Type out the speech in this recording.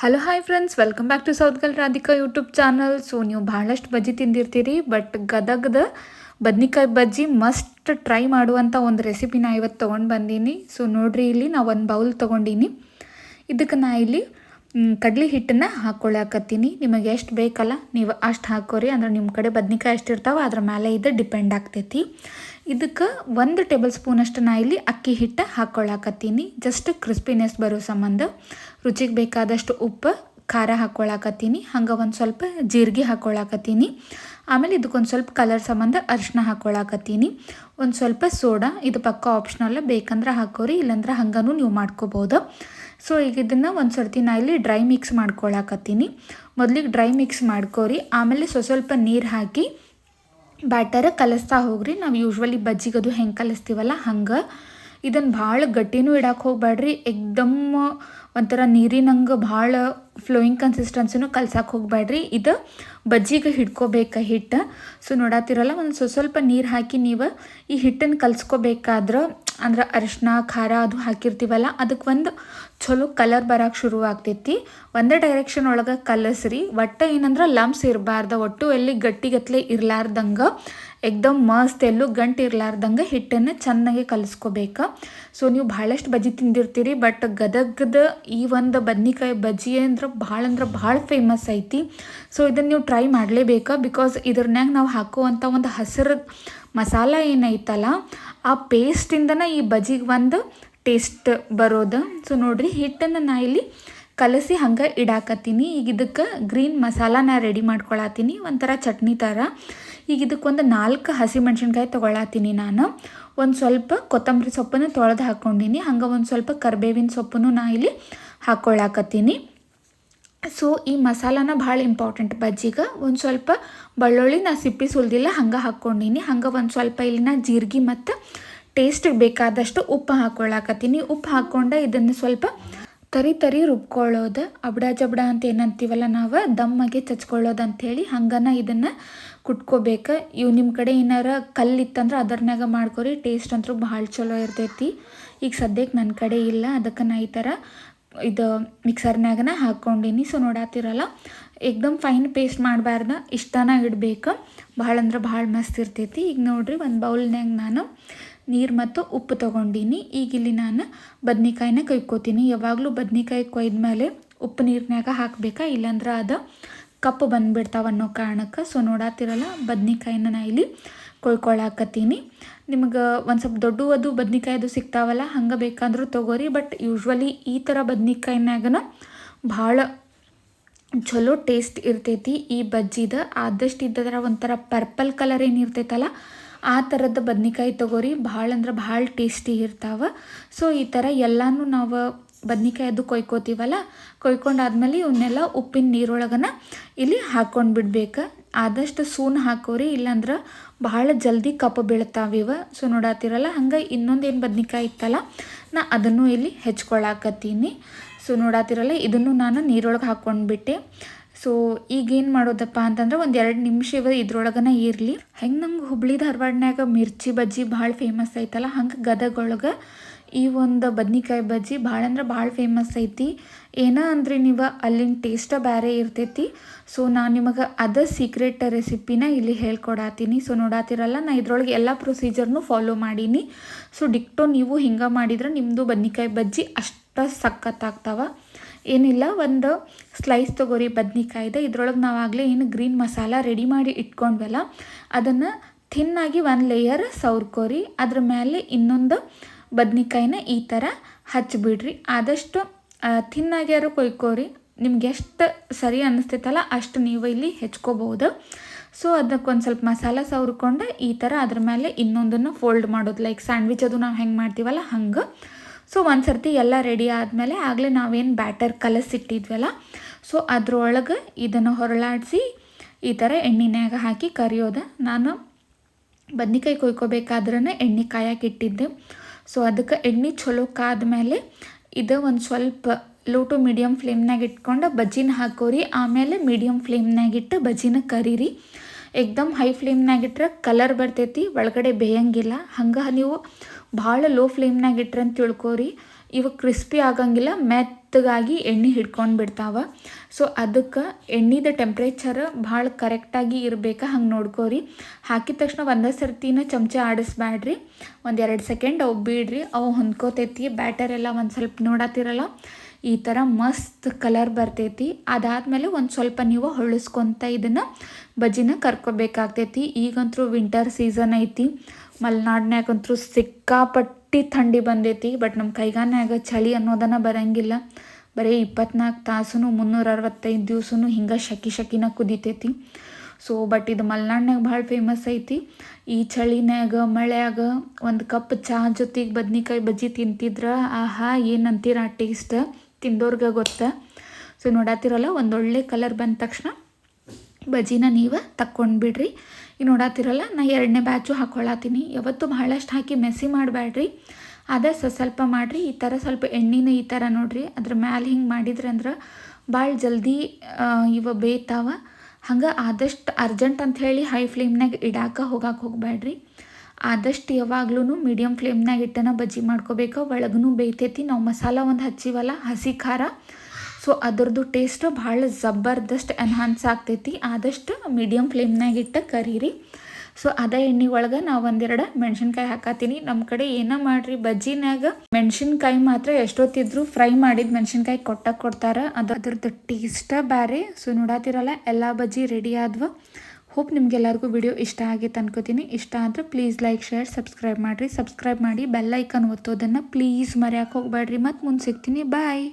Hello hi friends welcome back to south gal Radhika YouTube channel so ನೀವು ಭಾಳಷ್ಟು ಬಜ್ಜಿ ತಿಂದಿರ್ತೀರಿ but ಗದಗದ ಬದ್ನಿಕಾಯಿ ಬಜ್ಜಿ must try ಮಾಡುವಂಥ ಒಂದು ರೆಸಿಪಿನ ಇವತ್ತು ತೊಗೊಂಡು ಬಂದೀನಿ. ಸೊ ನೋಡ್ರಿ, ಇಲ್ಲಿ ನಾವು ಒಂದು ಬೌಲ್ ತೊಗೊಂಡೀನಿ. ಇದಕ್ಕೆ ನಾ ಇಲ್ಲಿ ಕಡ್ಲಿ ಹಿಟ್ಟನ್ನು ಹಾಕ್ಕೊಳ್ಳಾಕತ್ತೀನಿ ನಿಮಗೆ ಎಷ್ಟು ಬೇಕಲ್ಲ, ನೀವು ಅಷ್ಟು ಹಾಕೋರಿ. ಅಂದ್ರೆ ನಿಮ್ಮ ಕಡೆ ಬದ್ನಿಕಾಯಿ ಎಷ್ಟು ಇರ್ತಾವೆ, ಅದ್ರ ಮೇಲೆ ಇದು ಡಿಪೆಂಡ್ ಆಗ್ತೈತಿ. ಇದಕ್ಕೆ ಒಂದು ಟೇಬಲ್ ಸ್ಪೂನಷ್ಟು ನಾ ಇಲ್ಲಿ ಅಕ್ಕಿ ಹಿಟ್ಟು ಹಾಕ್ಕೊಳ್ಳಾಕತ್ತೀನಿ ಜಸ್ಟ್ ಕ್ರಿಸ್ಪಿನೆಸ್ ಬರೋ ಸಂಬಂಧ. ರುಚಿಗೆ ಬೇಕಾದಷ್ಟು ಉಪ್ಪು, ಖಾರ ಹಾಕ್ಕೊಳಕತ್ತೀನಿ ಹಂಗೆ ಒಂದು ಸ್ವಲ್ಪ ಜೀರಿಗೆ ಹಾಕ್ಕೊಳಕತ್ತೀನಿ ಆಮೇಲೆ ಇದಕ್ಕೊಂದು ಸ್ವಲ್ಪ ಕಲರ್ ಸಂಬಂಧ ಅರಿಶಿನ ಹಾಕ್ಕೊಳ್ಳಾಕತ್ತೀನಿ ಒಂದು ಸ್ವಲ್ಪ ಸೋಡಾ, ಇದು ಪಕ್ಕ ಆಪ್ಷನಲ್ಲ ಬೇಕಂದ್ರೆ ಹಾಕೋರಿ, ಇಲ್ಲಾಂದ್ರೆ ಹಂಗೂ ನೀವು ಮಾಡ್ಕೋಬೋದು. ಸೊ ಈಗ ಇದನ್ನು ಒಂದು ಸರ್ತಿ ನಾ ಇಲ್ಲಿ ಡ್ರೈ ಮಿಕ್ಸ್ ಮಾಡ್ಕೊಳಕತ್ತೀನಿ. ಮೊದಲಿಗೆ ಡ್ರೈ ಮಿಕ್ಸ್ ಮಾಡ್ಕೋರಿ. ಆಮೇಲೆ ಸ್ವಸ್ವಲ್ಪ ನೀರು ಹಾಕಿ ಬ್ಯಾಟರ ಕಲಿಸ್ತಾ ಹೋಗ್ರಿ. ನಾವು ಯೂಶ್ವಲಿ ಬಜ್ಜಿಗದು ಹೆಂಗೆ ಕಲಿಸ್ತೀವಲ್ಲ ಹಂಗೆ. ಇದನ್ನು ಭಾಳ ಗಟ್ಟಿನೂ ಇಡಕ್ಕೆ ಹೋಗ್ಬೇಡ್ರಿ ಎಕ್ದಮ್ ಒಂಥರ ನೀರಿನಂಗೆ ಭಾಳ ಫ್ಲೋಯಿಂಗ್ ಕನ್ಸಿಸ್ಟೆನ್ಸಿನೂ ಕಲ್ಸಕ್ಕೆ ಹೋಗ್ಬೇಡ್ರಿ ಇದು ಬಜ್ಜಿಗೆ ಹಿಡ್ಕೋಬೇಕು ಹಿಟ್ಟು. ಸೊ ನೋಡತ್ತಿರಲ್ಲ ಒಂದು ಸ್ವಲ್ಪ ಸ್ವಲ್ಪ ನೀರು ಹಾಕಿ ನೀವು ಈ ಹಿಟ್ಟನ್ನು ಕಲ್ಸ್ಕೋಬೇಕಾದ್ರೆ ಅಂದ್ರೆ ಅರಿಶಿನ ಖಾರ ಅದು ಹಾಕಿರ್ತೀವಲ್ಲ ಅದಕ್ಕೆ ಒಂದು ಚಲೋ ಕಲರ್ ಬರೋಕ್ಕೆ ಶುರು ಆಗ್ತೈತಿ. ಒಂದೇ ಡೈರೆಕ್ಷನ್ ಒಳಗೆ ಕಲಸ್ರಿ. ಒಟ್ಟು ಏನಂದ್ರೆ ಲಮ್ಸ್ ಇರಬಾರ್ದು, ಒಟ್ಟು ಎಲ್ಲಿ ಗಟ್ಟಿಗತ್ಲೆ ಇರಲಾರ್ದಂಗೆ, ಎಕ್ದಮ್ ಮಸ್ತ್ ಎಲ್ಲೂ ಗಂಟು ಇರಲಾರ್ದಂಗೆ ಹಿಟ್ಟನ್ನು ಚೆನ್ನಾಗಿ ಕಲಿಸ್ಕೋಬೇಕು. ಸೊ ನೀವು ಭಾಳಷ್ಟು ಬಜ್ಜಿ ತಿಂದಿರ್ತೀರಿ, ಬಟ್ ಗದಗದ ಈ ಒಂದು ಬದ್ನಿಕಾಯಿ ಬಜ್ಜಿ ಅಂದ್ರೆ ಭಾಳ ಅಂದ್ರೆ ಭಾಳ ಫೇಮಸ್ ಐತಿ. ಸೊ ಇದನ್ನು ನೀವು ಟ್ರೈ ಮಾಡಲೇಬೇಕು ಬಿಕಾಸ್ ಇದ್ರನ್ಯಾಗ ನಾವು ಹಾಕುವಂಥ ಒಂದು ಹಸಿರು ಮಸಾಲ ಏನೈತಲ್ಲ, ಆ ಪೇಸ್ಟಿಂದನೇ ಈ ಬಜ್ಜಿಗೆ ಒಂದು ಟೇಸ್ಟ್ ಬರೋದು. ಸೊ ನೋಡಿರಿ ಹಿಟ್ಟನ್ನು ನಾ ಇಲ್ಲಿ ಕಲಸಿ ಹಂಗೆ ಇಡಾಕತ್ತೀನಿ. ಈಗ ಇದಕ್ಕೆ ಗ್ರೀನ್ ಮಸಾಲಾನ ರೆಡಿ ಮಾಡ್ಕೊಳತ್ತೀನಿ ಒಂಥರ ಚಟ್ನಿ ಥರ ಈಗ ಇದಕ್ಕೊಂದು ನಾಲ್ಕು ಹಸಿ ಮೆಣಸಿನ್ಕಾಯಿ ತೊಗೊಳತ್ತೀನಿ ನಾನು. ಒಂದು ಸ್ವಲ್ಪ ಕೊತ್ತಂಬರಿ ಸೊಪ್ಪನ್ನು ತೊಳೆದು ಹಾಕ್ಕೊಂಡಿನಿ ಹಂಗೆ ಒಂದು ಸ್ವಲ್ಪ ಕರ್ಬೇವಿನ ಸೊಪ್ಪನ್ನು ನಾ ಇಲ್ಲಿ ಹಾಕ್ಕೊಳ್ಳಾಕತ್ತೀನಿ ಸೊ ಈ ಮಸಾಲಾನ ಭಾಳ ಇಂಪಾರ್ಟೆಂಟ್ ಬಜ್ಜಿಗೆ ಒಂದು ಸ್ವಲ್ಪ ಬೆಳ್ಳುಳ್ಳಿ ನಾ ಸಿಪ್ಪಿ ಸುಲ್ದಿಲ್ಲ, ಹಂಗೆ ಹಾಕ್ಕೊಂಡಿನಿ ಹಂಗೆ ಒಂದು ಸ್ವಲ್ಪ ಇಲ್ಲಿ ನಾ ಜೀರಿಗೆ ಮತ್ತು ಟೇಸ್ಟಿಗೆ ಬೇಕಾದಷ್ಟು ಉಪ್ಪು ಹಾಕ್ಕೊಳ್ಳಾಕತ್ತೀನಿ ಉಪ್ಪು ಹಾಕ್ಕೊಂಡೆ ಇದನ್ನು ಸ್ವಲ್ಪ ತರಿ ತರಿ ರುಬ್ಕೊಳ್ಳೋದು. ಅಬ್ಡ ಜಬ್ಡ ಅಂತ ಏನಂತೀವಲ್ಲ ನಾವು? ದಮ್ಮಗೆ ಚಚ್ಕೊಳ್ಳೋದು ಅಂಥೇಳಿ ಹಂಗನ ಇದನ್ನು ಕುಟ್ಕೋಬೇಕು. ಇವು ನಿಮ್ಮ ಕಡೆ ಏನಾರ ಕಲ್ಲಿತ್ತಂದ್ರೆ ಅದರ್ನಾಗ ಮಾಡ್ಕೊರಿ. ಟೇಸ್ಟ್ ಅಂತೂ ಭಾಳ ಚಲೋ ಇರ್ತೈತಿ. ಈಗ ಸದ್ಯಕ್ಕೆ ನನ್ನ ಕಡೆ ಇಲ್ಲ. ಅದಕ್ಕೆ ನಾ ಈ ಥರ ಇದು ಮಿಕ್ಸರ್ನಾಗನ ಹಾಕ್ಕೊಂಡಿನಿ. ಸೊ ನೋಡಾತಿರಲ್ಲ ಏಕ್ದಮ್ ಫೈನ್ ಪೇಸ್ಟ್ ಮಾಡಬಾರ್ದ. ಇಷ್ಟನ ಇಡಬೇಕು. ಭಾಳ ಅಂದ್ರೆ ಭಾಳ ಮಸ್ತ್ ಇರ್ತೈತಿ. ಈಗ ನೋಡಿರಿ ಒಂದು ಬೌಲ್ನಾಗ ನಾನು ನೀರು ಮತ್ತು ಉಪ್ಪು ತೊಗೊಂಡೀನಿ. ಈಗ ಇಲ್ಲಿ ನಾನು ಬದ್ನಿಕಾಯಿನ ಕೊಯ್ಕೋತೀನಿ ಯಾವಾಗಲೂ ಬದ್ನಿಕಾಯಿ ಕೊಯ್ದ್ಮೇಲೆ ಉಪ್ಪು ನೀರಿನಾಗ ಹಾಕಬೇಕಾ? ಇಲ್ಲಾಂದ್ರೆ ಅದು ಕಪ್ಪು ಬಂದುಬಿಡ್ತಾವೆ ಅನ್ನೋ ಕಾರಣಕ್ಕೆ. ಸೊ ನೋಡಾತಿರಲ್ಲ, ಬದ್ನಿಕಾಯಿನ ನಾ ಇಲ್ಲಿ ಕೊಯ್ಕೊಳಕತ್ತೀನಿ. ನಿಮಗೆ ಒಂದು ಸ್ವಲ್ಪ ದೊಡ್ಡ ಅದು ಬದ್ನಿಕಾಯಿ ಅದು ಸಿಗ್ತಾವಲ್ಲ, ಹಂಗೆ ಬೇಕಾದರೂ ತೊಗೋರಿ. ಬಟ್ ಯೂಶ್ವಲಿ ಈ ಥರ ಬದ್ನಿಕಾಯಿನಾಗನ ಭಾಳ ಚಲೋ ಟೇಸ್ಟ್ ಇರ್ತೈತಿ ಈ ಬಜ್ಜಿದ. ಆದಷ್ಟು ಇದ್ದದ್ರ ಒಂಥರ ಪರ್ಪಲ್ ಕಲರ್ ಏನು ಇರ್ತೈತಲ್ಲ ಆ ಥರದ ಬದ್ನಿಕಾಯಿ ತೊಗೋರಿ. ಭಾಳ ಅಂದ್ರೆ ಭಾಳ ಟೇಸ್ಟಿ ಇರ್ತಾವೆ. ಸೊ ಈ ಥರ ಎಲ್ಲನೂ ನಾವು ಬದ್ನಿಕಾಯಿ ಅದು ಕೊಯ್ಕೋತೀವಲ್ಲ? ಕೊಯ್ಕೊಂಡಾದ್ಮೇಲೆ ಇವನ್ನೆಲ್ಲ ಉಪ್ಪಿನ ನೀರೊಳಗನ ಇಲ್ಲಿ ಹಾಕ್ಕೊಂಡು ಬಿಡ್ಬೇಕು. ಆದಷ್ಟು ಸೂನ್ ಹಾಕೋರಿ. ಇಲ್ಲಾಂದ್ರೆ ಭಾಳ ಜಲ್ದಿ ಕಪ್ಪು ಬೀಳ್ತಾವಿವ. ಸೊ ನೋಡಾತಿರಲ್ಲ, ಹಂಗೆ ಇನ್ನೊಂದೇನು ಬದ್ನಿಕಾಯಿ ಇತ್ತಲ್ಲ, ನಾ ಅದನ್ನು ಇಲ್ಲಿ ಹೆಚ್ಕೊಳಕತ್ತೀನಿ. ಸೊ ನೋಡಾತಿರಲ್ಲ, ಇದನ್ನು ನಾನು ನೀರೊಳಗೆ ಹಾಕ್ಕೊಂಡ್ಬಿಟ್ಟೆ ಸೊ ಈಗೇನು ಮಾಡೋದಪ್ಪ ಅಂತಂದ್ರೆ ಒಂದು ಎರಡು ನಿಮಿಷ ಇವ ಇದ್ರೊಳಗನ ಇರಲಿ. ಹೆಂಗೆ ನಂಗೆ ಹುಬ್ಳಿ ಧಾರವಾಡನ್ಯಾಗ ಮಿರ್ಚಿ ಬಜ್ಜಿ ಭಾಳ ಫೇಮಸ್ ಐತಲ್ಲ, ಹಂಗೆ ಗದಗೊಳಗೆ ಈ ಒಂದು ಬದ್ನಿಕಾಯಿ ಬಜ್ಜಿ ಭಾಳ ಅಂದ್ರೆ ಭಾಳ ಫೇಮಸ್ ಐತಿ. ಏನ ಅಂದ್ರೆ ನೀವು? ಅಲ್ಲಿನ ಟೇಸ್ಟ ಬೇರೆ ಇರ್ತೈತಿ. ಸೊ ನಾನು ನಿಮಗೆ ಅದ ಸೀಕ್ರೆಟ್ ರೆಸಿಪಿನ ಇಲ್ಲಿ ಹೇಳ್ಕೊಡಾತೀನಿ. ಸೊ ನೋಡಾತಿರಲ್ಲ, ನಾ ಇದ್ರೊಳಗೆ ಎಲ್ಲ ಪ್ರೊಸೀಜರ್ನು ಫಾಲೋ ಮಾಡೀನಿ. ಸೊ ಡಿಕ್ಟೋ ನೀವು ಹಿಂಗೆ ಮಾಡಿದ್ರೆ ನಿಮ್ಮದು ಬದ್ನಿಕಾಯಿ ಬಜ್ಜಿ ಅಷ್ಟು ಸಖತ್ತಾಗ್ತಾವ. ಏನಿಲ್ಲ, ಒಂದು ಸ್ಲೈಸ್ ತೊಗೋರಿ ಇದೆ. ಇದ್ರೊಳಗೆ ನಾವು ಆಗಲೇ ಏನು ಗ್ರೀನ್ ಮಸಾಲ ರೆಡಿ ಮಾಡಿ ಇಟ್ಕೊಂಡ್ವಲ್ಲ, ಅದನ್ನು ಥಿನ್ನಾಗಿ ಒಂದು ಲೇಯರ್ ಸೌರ್ಕೋರಿ ಅದ್ರ ಮೇಲೆ ಇನ್ನೊಂದು ಬದ್ನಿಕಾಯಿನ ಈ ಥರ ಹಚ್ಚಿಬಿಡ್ರಿ ಆದಷ್ಟು ಥಿನ್ನಾಗ್ಯಾರು ಕೊಯ್ಕೋರಿ. ನಿಮ್ಗೆ ಎಷ್ಟು ಸರಿ ಅನ್ನಿಸ್ತೈತಲ್ಲ ಅಷ್ಟು ನೀವು ಇಲ್ಲಿ ಹೆಚ್ಕೋಬೋದು. ಸೊ ಅದಕ್ಕೊಂದು ಸ್ವಲ್ಪ ಮಸಾಲ ಸವರ್ಕೊಂಡು ಈ ಥರ ಅದ್ರ ಮೇಲೆ ಇನ್ನೊಂದನ್ನು ಫೋಲ್ಡ್ ಮಾಡೋದು. ಲೈಕ್ ಸ್ಯಾಂಡ್ವಿಚ್ ಅದು ನಾವು ಹೆಂಗೆ ಮಾಡ್ತೀವಲ್ಲ, ಹಂಗೆ. ಸೊ ಒಂದು ಸರ್ತಿ ಎಲ್ಲ ರೆಡಿ ಆದಮೇಲೆ ಆಗಲೇ ನಾವೇನು ಬ್ಯಾಟರ್ ಕಲಸಿಟ್ಟಿದ್ವಲ್ಲ ಸೊ ಅದರೊಳಗೆ ಇದನ್ನು ಹೊರಳಾಡಿಸಿ ಈ ಥರ ಎಣ್ಣಿನ್ಯಾಗ ಹಾಕಿ ಕರಿಯೋದು. ನಾನು ಬದ್ನಿಕಾಯಿ ಕೊಯ್ಕೋಬೇಕಾದ್ರೆ ಎಣ್ಣೆ ಕಾಯಕ್ಕೆ ಇಟ್ಟಿದ್ದೆ. ಸೊ ಅದಕ್ಕೆ ಎಣ್ಣೆ ಚಲೋ ಕಾದ್ಮೇಲೆ ಇದು ಒಂದು ಸ್ವಲ್ಪ ಲೋ ಟು ಮೀಡಿಯಮ್ ಫ್ಲೇಮ್ನಾಗ ಇಟ್ಕೊಂಡು ಬಜ್ಜಿನ ಹಾಕೋರಿ. ಆಮೇಲೆ ಮೀಡಿಯಮ್ ಫ್ಲೇಮ್ನಾಗ ಇಟ್ಟು ಬಜ್ಜಿನ ಕರೀರಿ. ಎಕ್ದಮ್ ಹೈ ಫ್ಲೇಮ್ನಾಗ ಇಟ್ರೆ ಕಲರ್ ಬರ್ತೈತಿ, ಒಳಗಡೆ ಬೇಯಂಗಿಲ್ಲ. ಹಂಗೆ ನೀವು ಭಾಳ ಲೋ ಫ್ಲೇಮ್ನಾಗ ಇಟ್ರೆ ಅಂತ ತಿಳ್ಕೊರಿ. ಇವು ಕ್ರಿಸ್ಪಿ ಆಗಂಗಿಲ್ಲ ಮೆತ್ತ ಮೆತ್ತಗಾಗಿ ಎಣ್ಣೆ ಹಿಡ್ಕೊಂಡು ಬಿಡ್ತಾವೆ. ಸೊ ಅದಕ್ಕೆ ಎಣ್ಣೆದ ಟೆಂಪ್ರೇಚರ್ ಭಾಳ ಕರೆಕ್ಟಾಗಿ ಇರಬೇಕಾ ಹಂಗೆ ನೋಡ್ಕೋರಿ. ಹಾಕಿದ ತಕ್ಷಣ ಒಂದೇ ಸರ್ತಿನ ಚಮಚ ಆಡಿಸ್ಬೇಡ್ರಿ ಒಂದು ಎರಡು ಸೆಕೆಂಡ್ ಅವು ಬಿಡ್ರಿ ಅವು ಹೊಂದ್ಕೋತೈತಿ ಬ್ಯಾಟರ್ ಎಲ್ಲ ಒಂದು ಸ್ವಲ್ಪ ನೋಡತ್ತಿರಲ್ಲ ಈ ಥರ ಮಸ್ತ್ ಕಲರ್ ಬರ್ತೈತಿ. ಅದಾದಮೇಲೆ ಒಂದು ಸ್ವಲ್ಪ ನೀವು ಹೊಳಿಸ್ಕೊತ ಇದನ್ನು ಬಜ್ಜಿನ ಕರ್ಕೋಬೇಕಾಗ್ತೈತಿ. ಈಗಂತೂ ವಿಂಟರ್ ಸೀಸನ್ ಐತಿ. ಮಲೆನಾಡ್ನ್ಯಾಗಂತೂ ಸಿಕ್ಕಾಪಟ್ಟಿ ಥಂಡಿ ಬಂದೈತಿ, ಬಟ್ ನಮ್ಮ ಕೈಗಾನ್ಯಾಗ ಚಳಿ ಅನ್ನೋದನ್ನ ಬರಂಗಿಲ್ಲ. ಬರೀ ಇಪ್ಪತ್ನಾಲ್ಕು ತಾಸು ಮುನ್ನೂರ ಅರವತ್ತೈದು ದಿವ್ಸನೂ ಹಿಂಗೆ ಶಕಿ ಶಕಿನ ಕುದಿತೈತಿ. ಸೊ ಬಟ್ ಇದು ಮಲೆನಾಡ್ನಾಗ ಭಾಳ ಫೇಮಸ್ ಐತಿ. ಈ ಚಳಿನಾಗ ಮಳೆಯಾಗ ಒಂದು ಕಪ್ ಚಹಾ ಜೊತೆಗೆ ಬದ್ನಿಕಾಯಿ ಬಜ್ಜಿ ತಿಂತಿದ್ರೆ, ಆಹಾ, ಏನಂತೀರ ಆ ಟೇಸ್ಟ್ ತಿಂದೋರ್ಗೆ ಗೊತ್ತ. ಸೊ ನೋಡತ್ತಿರಲ್ಲ ಒಂದೊಳ್ಳೆ ಕಲರ್ ಬಂದ ತಕ್ಷಣ ಬಜ್ಜಿನ ನೀವು ತಕ್ಕೊಂಡು ಬಿಡ್ರಿ ಈಗ ನೋಡತ್ತಿರಲ್ಲ ನಾ ಎರಡನೇ ಬ್ಯಾಚು ಹಾಕ್ಕೊಳತ್ತೀನಿ ಯಾವತ್ತೂ ಬಹಳಷ್ಟು ಹಾಕಿ ಮೆಸಿ ಮಾಡಬೇಡ್ರಿ ಅದೇ ಸ ಸ್ವಲ್ಪ ಮಾಡಿರಿ, ಈ ಥರ ಸ್ವಲ್ಪ ಎಣ್ಣೆನ ಈ ಥರ ನೋಡಿರಿ. ಅದ್ರ ಮ್ಯಾಲೆ ಹಿಂಗೆ ಮಾಡಿದ್ರೆ ಅಂದ್ರೆ ಭಾಳ ಜಲ್ದಿ ಇವ ಬೇಯ್ತಾವ. ಹಂಗೆ ಆದಷ್ಟು ಅರ್ಜೆಂಟ್ ಅಂತ ಹೇಳಿ ಹೈ ಫ್ಲೇಮ್ನಾಗ ಇಡಾಕ ಹೋಗಕ್ಕೆ ಹೋಗಬೇಡ್ರಿ ಆದಷ್ಟು ಯಾವಾಗ್ಲೂ ಮೀಡಿಯಮ್ ಫ್ಲೇಮ್ನಾಗ ಇಟ್ಟನ ಬಜ್ಜಿ ಮಾಡ್ಕೋಬೇಕು. ಒಳಗೂ ಬೇಯ್ತೈತಿ. ನಾವು ಮಸಾಲ ಒಂದು ಹಚ್ಚಿವಲ್ಲ, ಹಸಿ ಖಾರ. ಸೊ ಅದರದ್ದು ಟೇಸ್ಟ್ ಭಾಳ ಜಬರ್ದಸ್ತ್ ಎನ್ಹಾನ್ಸ್ ಆಗ್ತೈತಿ. ಆದಷ್ಟು ಮೀಡಿಯಮ್ ಫ್ಲೇಮ್ನಾಗ ಇಟ್ಟು ಕರೀರಿ. ಸೊ ಅದೇ ಎಣ್ಣೆ ಒಳಗೆ ನಾವು ಒಂದೆರಡು ಮೆಣಸಿನ್ಕಾಯಿ ಹಾಕತ್ತೀನಿ ನಮ್ಮ ಕಡೆ ಏನ ಮಾಡ್ರಿ ಬಜ್ಜಿನಾಗ ಮೆಣಸಿನ್ಕಾಯಿ ಮಾತ್ರ ಎಷ್ಟೊತ್ತಿದ್ರು ಫ್ರೈ ಮಾಡಿದ ಮೆಣಸಿನ್ಕಾಯಿ ಕೊಟ್ಟ ಕೊಡ್ತಾರೆ. ಅದು ಅದ್ರದ್ದು ಟೇಸ್ಟ ಬೇರೆ ಸೊ ನೋಡತ್ತಿರಲ್ಲ ಎಲ್ಲ ಬಜ್ಜಿ ರೆಡಿ ಆದ್ವ. ಹೋಪ್ ನಿಮ್ಗೆಲ್ಲರಿಗೂ ವಿಡಿಯೋ ಇಷ್ಟ ಆಗಿತ್ತು ಅನ್ಕೋತೀನಿ. ಇಷ್ಟ ಆದರೆ ಪ್ಲೀಸ್ ಲೈಕ್ ಶೇರ್ ಸಬ್ಸ್ಕ್ರೈಬ್ ಮಾಡಿರಿ. ಸಬ್ಸ್ಕ್ರೈಬ್ ಮಾಡಿ ಬೆಲ್ಲೈಕನ್ ಒತ್ತೋದನ್ನು ಪ್ಲೀಸ್ ಮರ್ಯಾಕೆ ಹೋಗ್ಬೇಡ್ರಿ ಮತ್ತು ಮುಂದೆ ಸಿಗ್ತೀನಿ. ಬಾಯ್